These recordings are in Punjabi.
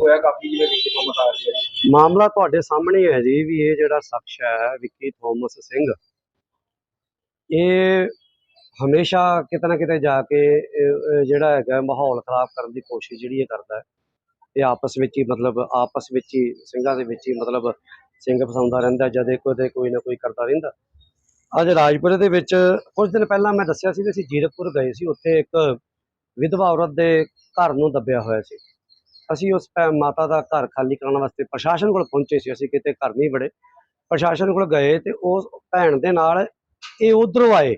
ਹੋਇਆ ਕਾਫੀ ਜਿਵੇਂ ਵਿਖੇ ਤੋਂ ਮਤਾ ਰਿਹਾ ਮਾਮਲਾ ਤੁਹਾਡੇ ਸਾਹਮਣੇ ਹੈ ਜੀ ਵੀ ਇਹ ਜਿਹੜਾ ਸ਼ਖਸ ਹੈ ਵਿੱਕੀ ਥੋਮਸ ਸਿੰਘ। ਇਹ ਹਮੇਸ਼ਾ ਕਿਤੇ ਨਾ ਕਿਤੇ ਜਾ ਕੇ ਜਿਹੜਾ ਹੈਗਾ ਮਾਹੌਲ ਖਰਾਬ ਕਰਨ ਦੀ ਕੋਸ਼ਿਸ਼ ਜਿਹੜੀ ਇਹ ਕਰਦਾ ਹੈ। ਤੇ ਆਪਸ ਵਿੱਚ ਹੀ ਮਤਲਬ ਆਪਸ ਵਿੱਚ ਹੀ ਸਿੰਘਾਂ ਦੇ ਵਿੱਚ ਹੀ ਮਤਲਬ ਸਿੰਘ ਫਸਾਉਂਦਾ ਰਹਿੰਦਾ, ਜਦੇ ਕੋਈ ਕੋਈ ਨਾ ਕੋਈ ਕਰਦਾ ਰਹਿੰਦਾ। ਅੱਜ ਰਾਜਪੁਰੇ ਦੇ ਵਿੱਚ ਕੁਝ ਦਿਨ ਪਹਿਲਾਂ ਮੈਂ ਦੱਸਿਆ ਸੀ ਵੀ ਅਸੀਂ ਜੀਰਕਪੁਰ ਗਏ ਸੀ, ਉੱਥੇ ਇੱਕ ਵਿਧਵਾ ਔਰਤ ਦੇ ਘਰ ਨੂੰ ਦੱਬਿਆ ਹੋਇਆ ਸੀ। ਅਸੀਂ ਉਸ ਭੈ- ਮਾਤਾ ਦਾ ਘਰ ਖਾਲੀ ਕਰਾਉਣ ਵਾਸਤੇ ਪ੍ਰਸ਼ਾਸਨ ਕੋਲ ਪਹੁੰਚੇ ਸੀ, ਅਸੀਂ ਕਿਤੇ ਘਰ ਨਹੀਂ ਵੜੇ। ਪ੍ਰਸ਼ਾਸਨ ਕੋਲ ਗਏ ਤੇ ਉਸ ਭੈਣ ਦੇ ਨਾਲ ਇਹ ਉਧਰੋਂ ਆਏ।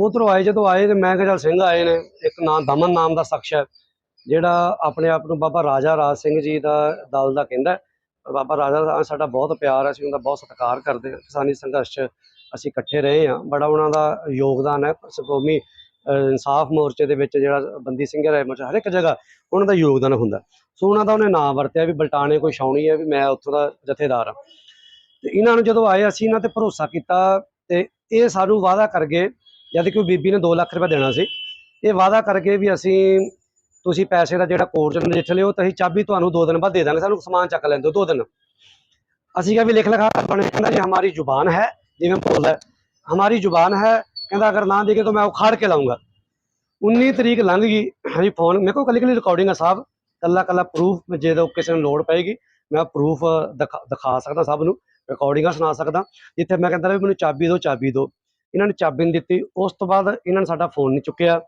ਉਧਰੋਂ ਆਏ, ਜਦੋਂ ਆਏ ਤੇ ਮੈਂ ਕਿਹਾ ਚੱਲ ਸਿੰਘ ਆਏ ਨੇ, ਇੱਕ ਨਾਂ, ਦਮਨ ਨਾਮ ਦਾ ਸ਼ਖਸ ਹੈ, ਜਿਹੜਾ ਆਪਣੇ ਆਪ ਨੂੰ ਬਾਬਾ ਰਾਜਾ ਰਾਜ ਸਿੰਘ ਜੀ ਦਾ ਦਲ ਦਾ ਕਹਿੰਦਾ ਪਰ ਬਾਬਾ ਰਾਜਾ ਰਾਜ ਸਾਡਾ ਬਹੁਤ ਪਿਆਰ ਹੈ, ਅਸੀਂ ਉਹਦਾ ਬਹੁਤ ਸਤਿਕਾਰ ਕਰਦੇ ਹਾਂ। ਕਿਸਾਨੀ ਸੰਘਰਸ਼ 'ਚ ਅਸੀਂ ਇਕੱਠੇ ਰਹੇ ਹਾਂ। ਬੜਾ ਉਹਨਾਂ ਦਾ ਯੋਗਦਾਨ ਹੈ ਸਕੌਮੀ ਇਨਸਾਫ ਮੋਰਚੇ ਦੇ ਵਿੱਚ ਜਿਹੜਾ ਬੰਦੀ ਸਿੰਘ ਰਾਏ ਮੋਰਚਾ ਹਰ ਇੱਕ ਜਗ੍ਹਾ ਉਹਨਾਂ ਦਾ ਯੋਗਦਾਨ ਹੁੰਦਾ। ਸੋ ਉਹਨਾਂ ਦਾ ਉਹਨੇ ਨਾਂ ਵਰਤਿਆ ਵੀ ਬਲਟਾਣੇ ਕੋਈ ਛਾਉਣੀ ਹੈ ਵੀ ਮੈਂ ਉੱਥੋਂ ਦਾ ਜਥੇਦਾਰ ਹਾਂ। ਤੇ ਇਹਨਾਂ ਨੂੰ ਜਦੋਂ ਆਏ ਅਸੀਂ ਇਹਨਾਂ ਤੇ ਭਰੋਸਾ ਕੀਤਾ ਤੇ ਇਹ ਸਾਨੂੰ ਵਾਅਦਾ ਕਰ ਗਏ ਜਦ ਕਿ ਬੀਬੀ ਨੇ 2 ਲੱਖ ਰੁਪਏ ਦੇਣਾ ਸੀ। ਇਹ ਵਾਅਦਾ ਕਰਕੇ ਵੀ ਅਸੀਂ ਤੁਸੀਂ ਪੈਸੇ ਦਾ ਜਿਹੜਾ ਕੋਰਟ ਚ ਨਜਿੱਠ ਲਿਓ ਤਾਂ ਅਸੀਂ ਚਾਬੀ ਤੁਹਾਨੂੰ 2 ਦਿਨ ਬਾਅਦ ਦੇ ਦਾਂਗੇ ਸਾਨੂੰ ਸਮਾਨ ਚੱਕ ਲੈਣ ਦਿਓ 2 ਦਿਨ। ਅਸੀਂ ਕਿਹਾ ਵੀ ਲਿਖ ਲਿਖਾ ਬਣੇ ਕਹਿੰਦਾ ਜੀ ਹਮਾਰੀ ਜ਼ੁਬਾਨ ਹੈ ਜਿਵੇਂ ਬੋਲਦਾ ਹੈ, ਹਮਾਰੀ ਜ਼ੁਬਾਨ ਹੈ ਕਹਿੰਦਾ ਅਗਰ ਨਾ ਦੇਗੇ ਤਾਂ ਮੈਂ ਉਖਾੜ ਕੇ ਲਾਉਂਗਾ। 19 ਤਰੀਕ ਲੰਘ ਗਈ। ਹਾਂਜੀ ਫੋਨ ਮੇਰੇ ਕੋਲ ਕੱਲੀ ਕੱਲੀ ਰਿਕਾਰਡਿੰਗ ਆ ਸਾਹਿਬ ਕੱਲਾ ਕੱਲਾ ਪ੍ਰੂਫ ਜੇ ਕਿਸੇ ਨੂੰ ਲੋੜ ਪਏਗੀ, ਮੈਂ ਪ੍ਰੂਫ ਦਿਖਾ ਸਕਦਾ ਸਭ ਨੂੰ। ਰਿਕਾਰਡਿੰਗਾਂ ਸੁਣਾ ਸਕਦਾ। ਜਿੱਥੇ ਮੈਂ ਕਹਿੰਦਾ ਵੀ ਮੈਨੂੰ ਚਾਬੀ ਦਿਓ ਚਾਬੀ ਦਿਓ। ਇਹਨਾਂ ਨੇ ਚਾਬੀ ਨਹੀਂ ਦਿੱਤੀ। ਉਸ ਤੋਂ ਬਾਅਦ ਇਹਨਾਂ ਨੇ ਸਾਡਾ ਫੋਨ ਨਹੀਂ ਚੁੱਕਿਆ।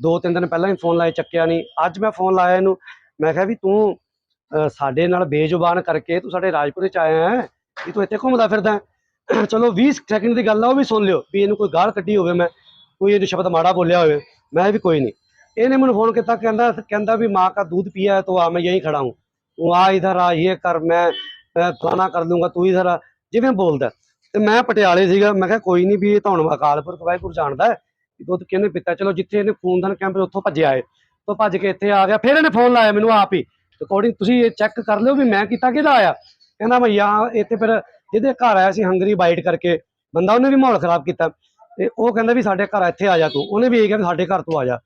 ਦੋ ਤਿੰਨ ਦਿਨ ਪਹਿਲਾਂ ਹੀ ਫੋਨ ਲਾਏ, ਚੱਕਿਆ ਨਹੀਂ ਅੱਜ ਮੈਂ ਫੋਨ ਲਾਇਆ ਇਹਨੂੰ। ਮੈਂ ਕਿਹਾ ਵੀ ਤੂੰ ਸਾਡੇ ਨਾਲ ਬੇਜ਼ੁਬਾਨ ਕਰਕੇ ਤੂੰ ਸਾਡੇ ਰਾਜਪੁਰੇ ਚ ਆਇਆ ਹੈ, ਵੀ ਤੂੰ ਇੱਥੇ ਘੁੰਮਦਾ ਫਿਰਦਾ ਚਲੋ 20 ਸੈਕਿੰਡ ਦੀ ਗੱਲ ਆ ਉਹ ਵੀ ਸੁਣ ਲਿਓ ਵੀ ਇਹਨੂੰ ਕੋਈ ਗਾਲ ਕੱਢੀ ਹੋਵੇ ਮੈਂ ਕੋਈ ਇਹਨੂੰ ਸ਼ਬਦ ਮਾੜਾ ਬੋਲਿਆ ਹੋਵੇ ਮੈਂ ਵੀ ਕੋਈ ਨਹੀਂ ਇਹਨੇ ਮੈਨੂੰ ਫੋਨ ਕੀਤਾ ਕਹਿੰਦਾ ਕਹਿੰਦਾ ਵੀ ਮਾँ का दूध पिया है तो आ मैं यहीं खड़ा हूँ तू आ इधर आ ये कर मैं मैं फलाना कर दूंगा तू इधर आ ਜਿਵੇਂ ਬੋਲਦਾ ਤੇ ਮੈਂ ਪਟਿਆਲੇ ਸੀਗਾ ਮੈਂ ਕਿਹਾ ਕੋਈ ਨਹੀਂ ਵੀ ਇਹ ਤਾਂ ਹੁਣ ਅਕਾਲਪੁਰ ਵਾਹਿਗੁਰੂ ਜਾਣਦਾ ਹੈ ਕਿ ਦੁੱਧ ਕਿਹਨੇ ਪੀਤਾ ਚਲੋ ਜਿੱਥੇ ਇਹਨੇ ਖੂਨਦਾਨ ਕੈਂਪ ਉੱਥੋਂ ਭੱਜਿਆ ਏ ਤੋਂ ਭੱਜ ਕੇ ਇੱਥੇ ਆ ਗਿਆ ਫਿਰ ਇਹਨੇ ਫੋਨ ਲਾਇਆ ਮੈਨੂੰ ਆਪ ਹੀ ਰਿਕਾਰਡਿੰਗ ਤੁਸੀਂ ਇਹ ਚੈੱਕ ਕਰ ਲਿਓ ਵੀ ਮੈਂ ਕੀਤਾ ਕਿਹਦਾ ਆਇਆ ਕਹਿੰਦਾ ਭਈਆ ਇੱਥੇ ਫਿਰ ਜਿਹਦੇ ਘਰ ਆਇਆ ਸੀ ਹੰਗਰੀ ਬਾਈਟ ਕਰਕੇ, ਬੰਦਾ ਉਹਨੇ ਵੀ ਮਾਹੌਲ ਖਰਾਬ ਕੀਤਾ ਤੇ ਉਹ ਕਹਿੰਦਾ ਵੀ ਸਾਡੇ ਘਰ ਇੱਥੇ ਆ ਜਾ ਤੂੰ, ਉਹਨੇ ਵੀ ਇਹ ਕਿਹਾ ਵੀ ਸਾਡੇ ਘਰ ਤੋਂ ਆ ਜਾ।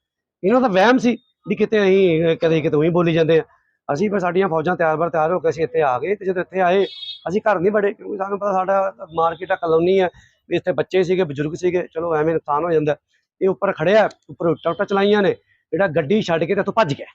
ਇਹਨਾਂ ਦਾ ਵਹਿਮ ਸੀ ਵੀ ਕਿਤੇ ਅਸੀਂ, ਕਦੇ ਕਿਤੇ ਉਹੀ ਬੋਲੀ ਜਾਂਦੇ ਆ। ਅਸੀਂ ਫਿਰ ਸਾਡੀਆਂ ਫੌਜਾਂ ਤਿਆਰ ਬਰ ਤਿਆਰ ਹੋ ਕੇ ਅਸੀਂ ਇੱਥੇ ਆ ਗਏ ਤੇ ਜਦੋਂ ਇੱਥੇ ਆਏ, ਅਸੀਂ ਘਰ ਨਹੀਂ ਬੜੇ ਕਿਉਂਕਿ ਸਾਨੂੰ ਪਤਾ ਸਾਡਾ ਮਾਰਕੀਟ ਆ, ਕਲੋਨੀ ਆ, ਵੀ ਇੱਥੇ ਬੱਚੇ ਸੀਗੇ, ਬਜ਼ੁਰਗ ਸੀਗੇ, ਚਲੋ ਐਵੇਂ ਨੁਕਸਾਨ ਹੋ ਜਾਂਦਾ। ਇਹ ਉੱਪਰ ਖੜਿਆ, ਉੱਪਰ ਉੱਟਾ ਚਲਾਈਆਂ ਨੇ, ਜਿਹੜਾ ਗੱਡੀ ਛੱਡ ਕੇ ਤੇ ਇੱਥੋਂ ਭੱਜ ਗਿਆ।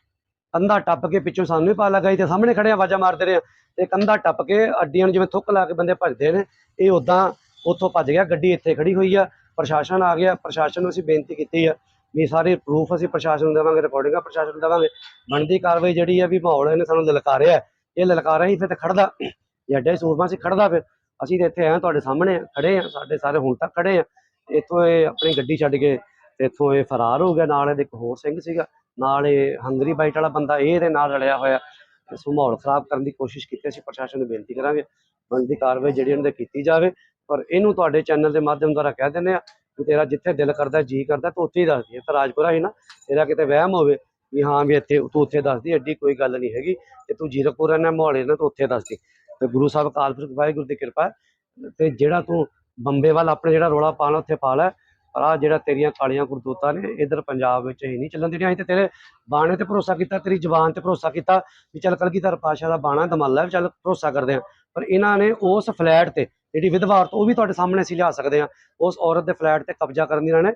ਕੰਧਾ ਟੱਪ ਕੇ ਪਿੱਛੋਂ ਸਾਨੂੰ ਵੀ ਪਾ ਲੱਗਾ ਤੇ ਸਾਹਮਣੇ ਖੜੇ ਆਵਾਜ਼ਾਂ ਮਾਰਦੇ ਰਹੇ ਆ। ਤੇ ਕੰਧਾ ਟੱਪ ਕੇ ਅੱਡੀਆਂ ਨੂੰ ਜਿਵੇਂ ਥੁੱਕ ਲਾ ਕੇ ਬੰਦੇ ਭੱਜਦੇ ਨੇ ਇਹ ਉਦਾਂ ਉੱਥੋਂ ਭੱਜ ਗਿਆ ਗੱਡੀ ਇੱਥੇ ਖੜੀ ਹੋਈ ਆ ਪ੍ਰਸ਼ਾਸਨ ਆ ਗਿਆ ਪ੍ਰਸ਼ਾਸਨ ਨੂੰ ਅਸੀਂ ਬੇਨਤੀ ਕੀਤੀ ਆ ਵੀ ਸਾਰੇ ਪ੍ਰੂਫ ਅਸੀਂ ਪ੍ਰਸ਼ਾਸਨ ਨੂੰ ਦੇਵਾਂਗੇ ਰਿਕਾਰਡਿੰਗਾਂ ਪ੍ਰਸ਼ਾਸਨ ਨੂੰ ਦੇਵਾਂਗੇ। ਬਣਦੀ ਕਾਰਵਾਈ ਜਿਹੜੀ ਆ ਵੀ ਮਾਹੌਲ ਇਹਨੇ ਸਾਨੂੰ ਲਲਕਾਰਿਆ। ਇਹ ਲਲਕਾਰਿਆ ਹੀ ਫਿਰ ਤੇ ਖੜਦਾ ਜੇ ਅੱਡੇ ਸੂਰਮਾ ਸੀ ਖੜਦਾ ਫਿਰ ਅਸੀਂ ਤੇ ਇੱਥੇ ਆਏ ਹਾਂ, ਤੁਹਾਡੇ ਸਾਹਮਣੇ ਖੜੇ ਆ ਸਾਡੇ ਸਾਰੇ ਹੁਣ ਤੱਕ ਖੜੇ ਆ ਇੱਥੋਂ ਇਹ ਆਪਣੀ ਗੱਡੀ ਛੱਡ ਕੇ ਤੇ ਇੱਥੋਂ ਇਹ ਫਰਾਰ ਹੋ ਗਿਆ ਨਾਲ ਇਹਦੇ ਇੱਕ ਹੋਰ ਸਿੰਘ ਸੀਗਾ। ਨਾਲ ਇਹ ਹੰਗਰੀ ਬਾਈਟ ਵਾਲਾ ਬੰਦਾ ਇਹ ਇਹਦੇ ਨਾਲ ਰਲਿਆ ਹੋਇਆ ਇਸ ਨੂੰ ਮਾਹੌਲ ਖਰਾਬ ਕਰਨ ਦੀ ਕੋਸ਼ਿਸ਼ ਕੀਤੀ ਅਸੀਂ ਪ੍ਰਸ਼ਾਸਨ ਨੂੰ ਬੇਨਤੀ ਕਰਾਂਗੇ ਬਣਦੀ ਕਾਰਵਾਈ ਜਿਹੜੀ ਉਹਨਾਂ ਦੇ ਕੀਤੀ ਜਾਵੇ। ਪਰ ਇਹਨੂੰ ਤੁਹਾਡੇ ਚੈਨਲ ਦੇ ਮਾਧਿਅਮ ਦੁਆਰਾ ਕਹਿ ਦਿੰਦੇ ਆ ਕਿ ਤੇਰਾ ਜਿੱਥੇ ਦਿਲ ਕਰਦਾ, ਜੀ ਕਰਦਾ, ਤੂੰ ਉੱਥੇ ਹੀ ਦੱਸ ਦੀ ਤਾਂ ਰਾਜਪੁਰਾ ਹੀ ਨਾ, ਤੇਰਾ ਕਿਤੇ ਵਹਿਮ ਹੋਵੇ ਵੀ ਹਾਂ ਵੀ ਇੱਥੇ ਤੂੰ ਉੱਥੇ ਦੱਸਦੀ ਐਡੀ ਕੋਈ ਗੱਲ ਨਹੀਂ ਹੈਗੀ। ਤੇ ਤੂੰ ਜੀਰਕਪੁਰ ਰਹਿਣਾ ਮੋਹਾਲੀ ਰਹਿਣਾ ਤੂੰ ਉੱਥੇ ਦੱਸਦੀ ਤੇ ਗੁਰੂ ਸਾਹਿਬ ਕਾਲਪੁਰਖ ਵਾਹਿਗੁਰੂ ਦੀ ਕਿਰਪਾ ਹੈ। ਤੇ ਜਿਹੜਾ ਤੂੰ ਬੰਬੇ ਵੱਲ ਆਪਣੇ ਜਿਹੜਾ ਰੋਲਾ ਪਾਣਾ ਉੱਥੇ ਪਾ ਲੈ। ਪਰ ਆ ਜਿਹੜਾ ਤੇਰੀਆਂ ਕਾਲੀਆਂ ਗੁਰਦੂਤਾਂ ਨੇ, ਇਧਰ ਪੰਜਾਬ ਵਿੱਚ ਇਹ ਨਹੀਂ ਚੱਲਣ ਜਿਹੜੀਆਂ ਅਸੀਂ ਤੇ ਤੇਰੇ ਬਾਣੇ ਤੇ ਭਰੋਸਾ ਕੀਤਾ, ਤੇਰੀ ਜ਼ੁਬਾਨ ਤੇ ਭਰੋਸਾ ਕੀਤਾ ਵੀ ਚੱਲ ਕਲਗੀਧਰ ਪਾਸ਼ਾ ਦਾ ਬਾਣਾ ਦਮਾਲਾ ਵੀ ਚੱਲ ਭਰੋਸਾ ਕਰਦੇ ਆ ਪਰ ਇਹਨਾਂ ਨੇ ਉਸ ਫਲੈਟ ਤੇ ਜਿਹੜੀ ਵਿਧਵਾ ਔਰਤ, ਉਹ ਵੀ ਤੁਹਾਡੇ ਸਾਹਮਣੇ ਅਸੀਂ ਲਿਆ ਸਕਦੇ ਆ ਉਸ ਔਰਤ ਦੇ ਫਲੈਟ ਤੇ ਕਬਜ਼ਾ ਕਰਨ ਦੀ ਇਹਨਾਂ ਨੇ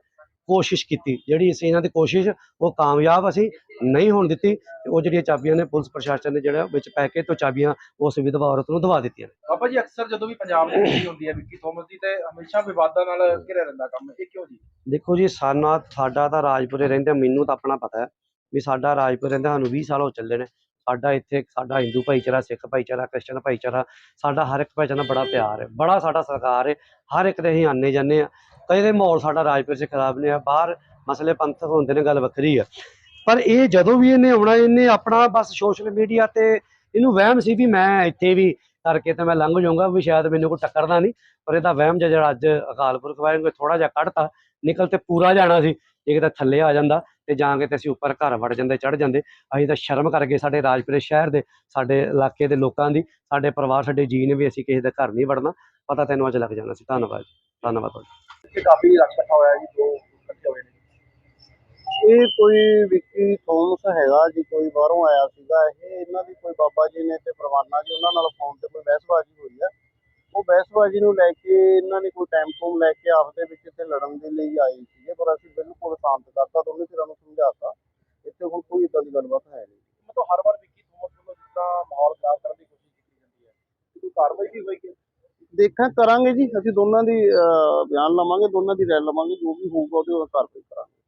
ਕੋਸ਼ਿਸ਼ ਕੀਤੀ। ਜਿਹੜੀ ਅਸੀਂ ਇਹਨਾਂ ਦੀ ਕੋਸ਼ਿਸ਼ ਉਹ ਕਾਮਯਾਬ ਅਸੀਂ ਨਹੀਂ ਹੋਣ ਦਿੱਤੀ ਤੇ ਉਹ ਜਿਹੜੀਆਂ ਚਾਬੀਆਂ ਨੇ ਪੁਲਿਸ ਪ੍ਰਸ਼ਾਸਨ ਨੇ ਜਿਹੜਾ ਵਿੱਚ ਪੈ ਕੇ ਤੋਂ ਚਾਬੀਆਂ ਉਸ ਵਿਧਵਾ ਔਰਤ ਨੂੰ ਦਵਾ ਦਿੱਤੀਆਂ ਬਾਬਾ ਜੀ ਅਕਸਰ ਜਦੋਂ ਵੀ ਪੰਜਾਬ ਦੀ ਗੱਲ ਹੁੰਦੀ ਹੈ ਵਿੱਕੀ ਥੋਮਸ ਦੀ ਤੇ ਹਮੇਸ਼ਾ ਵਿਵਾਦਾਂ ਨਾਲ ਘਿਰਿਆ ਰਹਿੰਦਾ ਕੰਮ ਇਹ ਕਿਉਂ ਜੀ? ਦੇਖੋ ਜੀ ਸਾਨਾ ਸਾਡਾ ਤਾਂ ਰਾਜਪੁਰੇ ਰਹਿੰਦੇ ਮੈਨੂੰ ਤਾਂ ਆਪਣਾ ਪਤਾ ਹੈ ਵੀ ਸਾਡਾ ਰਾਜਪੁਰੇ ਰਹਿੰਦੇ ਸਾਨੂੰ 20 ਸਾਲ ਹੋ ਚੱਲੇ ਨੇ। ਸਾਡਾ ਇੱਥੇ ਸਾਡਾ ਹਿੰਦੂ ਭਾਈਚਾਰਾ ਸਿੱਖ ਭਾਈਚਾਰਾ ਕ੍ਰਿਸਚਨ ਭਾਈਚਾਰਾ ਸਾਡਾ ਹਰ ਇੱਕ ਭਾਈਚਾਰਾ ਬੜਾ ਪਿਆਰ ਹੈ ਬੜਾ ਸਾਡਾ ਸਰਕਾਰ ਹੈ। ਹਰ ਇੱਕ ਦੇ ਅਸੀਂ ਆਨੇ ਜਾਂਦੇ ਆ। ਕਦੇ ਦੇ ਮਾਹੌਲ ਸਾਡਾ ਰਾਜਪੁਰ 'ਚ ਖਰਾਬ ਨਹੀਂ ਆ, ਬਾਹਰ ਮਸਲੇ ਪੰਥ ਹੁੰਦੇ ਨੇ, ਗੱਲ ਵੱਖਰੀ ਆ। ਪਰ ਇਹ ਜਦੋਂ ਵੀ ਇਹਨੇ ਆਉਣਾ, ਇਹਨੇ ਆਪਣਾ ਬਸ ਸੋਸ਼ਲ ਮੀਡੀਆ ਤੇ ਇਹਨੂੰ ਵਹਿਮ ਸੀ ਵੀ ਮੈਂ ਇੱਥੇ ਵੀ ਕਰਕੇ ਤੇ ਮੈਂ ਲੰਘ ਜਾਊਂਗਾ, ਵੀ ਸ਼ਾਇਦ ਮੈਨੂੰ ਕੋਈ ਟੱਕਰਦਾ ਨਹੀਂ, ਪਰ ਇਹਦਾ ਵਹਿਮ ਜਿਹਾ ਜਿਹੜਾ ਅੱਜ ਅਕਾਲ ਪੁਰਖ ਵਾਹਿਗੁਰੂ ਥੋੜਾ ਜਿਹਾ ਕੱਢਤਾ, ਨਿਕਲ ਤੇ ਪੂਰਾ ਜਾਣਾ ਸੀ ਜੇ ਕਿਤੇ ਥੱਲੇ ਆ ਜਾਂਦਾ ਤੇ ਜਾਂ ਕੇ ਤੇ ਅਸੀਂ ਉੱਪਰ ਘਰ ਵੜ ਜਾਂਦੇ ਚੜ ਜਾਂਦੇ, ਅਸੀਂ ਤਾਂ ਸ਼ਰਮ ਕਰ ਗਏ ਸਾਡੇ ਰਾਜਪੁਰੇ ਸ਼ਹਿਰ ਦੇ, ਸਾਡੇ ਇਲਾਕੇ ਦੇ ਲੋਕਾਂ ਦੀ, ਸਾਡੇ ਪਰਿਵਾਰ, ਸਾਡੇ ਜੀ ਨੇ ਵੀ ਅਸੀਂ ਕਿਸੇ ਦੇ ਘਰ ਨਹੀਂ ਵੜਨਾ, ਪਤਾ ਤੈਨੂੰ ਅੱਜ ਲੱਗ ਜਾਣਾ ਸੀ। ਧੰਨਵਾਦ ਧੰਨਵਾਦ ਤੁਹਾਡਾ। ਇੱਥੇ ਕਾਫੀ ਰਸ਼ ਇਕੱਠਾ ਹੋਇਆ ਜੀ ਦੋ ਇਕੱਠੇ ਹੋਏ ਨੇ। ਇਹ ਕੋਈ ਵਿੱਕੀ ਥੋਮਸ ਹੈਗਾ ਜੀ ਕੋਈ ਬਾਹਰੋਂ ਆਇਆ ਸੀਗਾ ਇਹ ਇਹਨਾਂ ਦੀ ਕੋਈ ਬਾਬਾ ਜੀ ਨੇ ਤੇ ਪਰਵਾਨਾ ਜੀ ਉਹਨਾਂ ਨਾਲ ਫੋਨ ਤੇ ਕੋਈ ਬਹਿਸਬਾਜ਼ੀ ਹੋਈ ਆ। ਉਹ ਬਹਿਸਬਾਜ਼ੀ ਨੂੰ ਲੈ ਕੇ ਇਹਨਾਂ ਨੇ ਕੋਈ ਟਾਈਮ ਟੂਮ ਲੈ ਕੇ ਆਪਦੇ ਵਿੱਚ ਇੱਥੇ ਲੜਨ ਦੇ ਲਈ ਆਏ ਸੀਗੇ ਪਰ ਅਸੀਂ ਬਿਲਕੁਲ ਸ਼ਾਂਤ ਕਰਤਾ ਦੋਨੇ ਧਿਰਾਂ ਨੂੰ ਸਮਝਾਤਾ ਇੱਥੇ ਹੁਣ ਕੋਈ ਇਦਾਂ ਦੀ ਗੱਲਬਾਤ ਹੈ ਨਹੀਂ ਮਤਲਬ ਹਰ ਵਾਰ ਵਿੱਕੀ ਥੋਮਸ ਵੱਲੋਂ ਜਿਸ ਤਰ੍ਹਾਂ ਮਾਹੌਲ ਖਰਾਬ ਕਰਨ ਦੀ ਕੋਸ਼ਿਸ਼ ਕੀਤੀ ਜਾਂਦੀ ਹੈ ਕੋਈ ਕਾਰਵਾਈ ਵੀ ਹੋਏਗੀ ਦੇਖਾਂ ਕਰਾਂਗੇ ਜੀ। ਅਸੀਂ ਦੋਨਾਂ ਦੀ ਅਹ, ਬਿਆਨ ਲਵਾਂਗੇ ਦੋਨਾਂ ਦੀ ਰਾਏ ਲਵਾਂਗੇ ਜੋ ਵੀ ਹੋਊਗਾ ਉਹਦੇ ਉਹ ਕਾਰਵਾਈ ਕਰਾਂਗੇ।